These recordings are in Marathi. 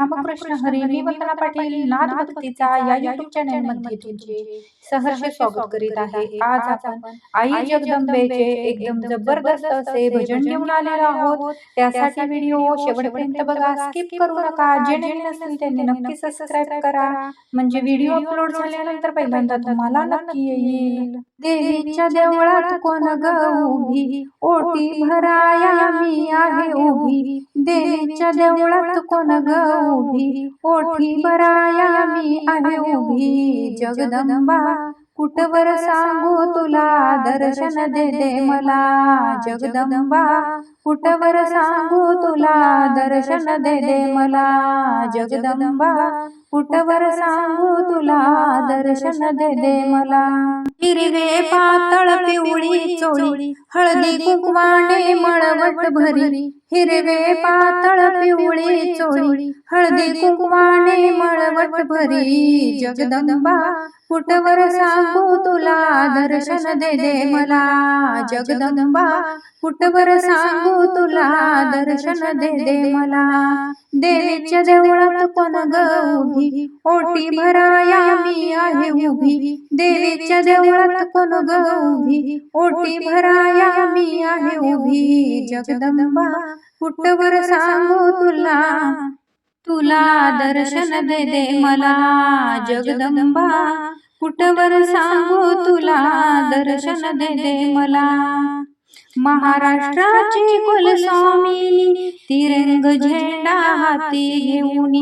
रामकृष्ण हरी मी वंदना पाटील नाद भक्तीचा या युट्यूब चॅनलमध्ये तुमचे सहर्ष स्वागत करीत आहे. आज आपण आई जगदंबेचे एकदम जबरदस्त असे भजन घेऊन आलेलो आहोत. त्यासाठी व्हिडिओ शेवटपर्यंत बघा स्किप करू नका. जे नवीन असतील त्यांनी नक्की सबस्क्राईब करा. म्हणजे व्हिडिओ अपलोड झाल्यानंतर पहिल्यांदा तुम्हाला नक्की येईल. देवीच्या देवळात कोण ग उभी? ओटी भराया मी आहे उभी. देवीच्या देवळात कोण ग उभी ओठी बराया मी आहे उभी. जगदंबा कुठवर सांगू तुला दर्शन दे दे मला? जगदंबा कुठवर सांगू तुला दर्शन दे दे मला? जगदंबा कुठवर सांगू तुला दर्शन दे दे मला? हिरवे पातळ पिवळी चोळी हळदी कुकवाने मळवट भरी. हिरवे पातळ पिवळी चोळी हळदी कुंकवाने मळवट भरी. जगदंबा कुटवर सांगू तुला दर्शन दे दे मला? जगदंबा कुटवर सांगू तुला दर्शन दे दे मला? देवीच्या देवळात कोण ग उभी? ओटी भराया मी आहे उभी. देवीच्या देवळात कोण ग उभी? ओटी भराया मी आहे उभी. जगदंबा कुठवर सांगू तुला? तुला दर्शन दे दे मला जगदंबा. कुठवर सांगू तुला? दर्शन दे दे मला महाराष्ट्राची कुलस्वामिनी तिरंग झेंडा हाती घेऊन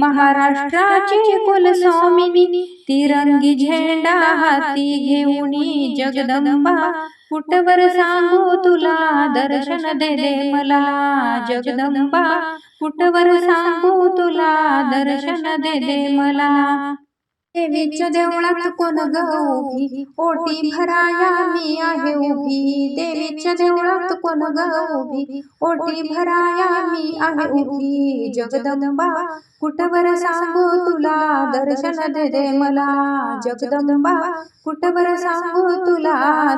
महाराष्ट्राची कुलस्वामिनी तिरंगी झेंडा हाती घेऊन जगदंबा कुठवर सांगू तुला दर्शन दे दे मला. जगदंबा कुठवर सांगू तुला दर्शन दे दे मला. देवीच्या देवळात कोण ग उभी? ओटी भराया मी आहे उभी. देवीच्या देवळात कोण ग उभी? ओटी भराया मी आहे उभी. जगदंबा कुठवर सांगू तुला दर्शन दे दे मला. जगदंबा कुठवर सांगू तुला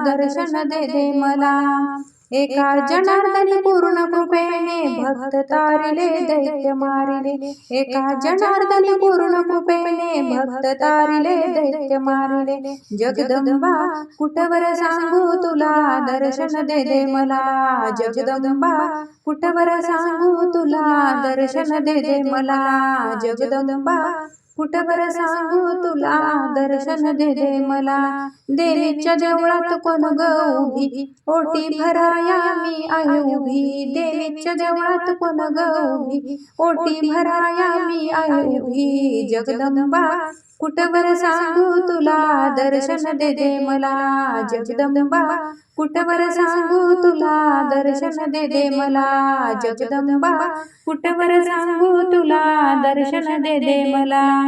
दर्शन दे दे मला. एका जनार्दन पूर्ण कृपेने भक्त तारिले दैत्य मारिले. एका जनार्दन पूर्ण कृपेने भक्त तारिले दैत्य मारिले. जगदंबा कुठवर सांगू तुला दर्शन दे दे मला? जगदंबा कुठवर सांगू तुला दर्शन दे दे मला? जगदंबा कुठवर सांगू तुला? दर्शन दे दे मला. देवीच्या देवळात कोण ग उभी? ओटी भराया मी आहे उभी. देवीच्या देवळात कोण ग उभी? ओटी भराया मी आहे उभी. जगदंबा बरं सांगू तुला? दर्शन दे दे मला. जगदंबा बरं सांगू तुला? दर्शन दे दे मला. जगदंबा बरं सांगू तुला? दर्शन दे दे मला.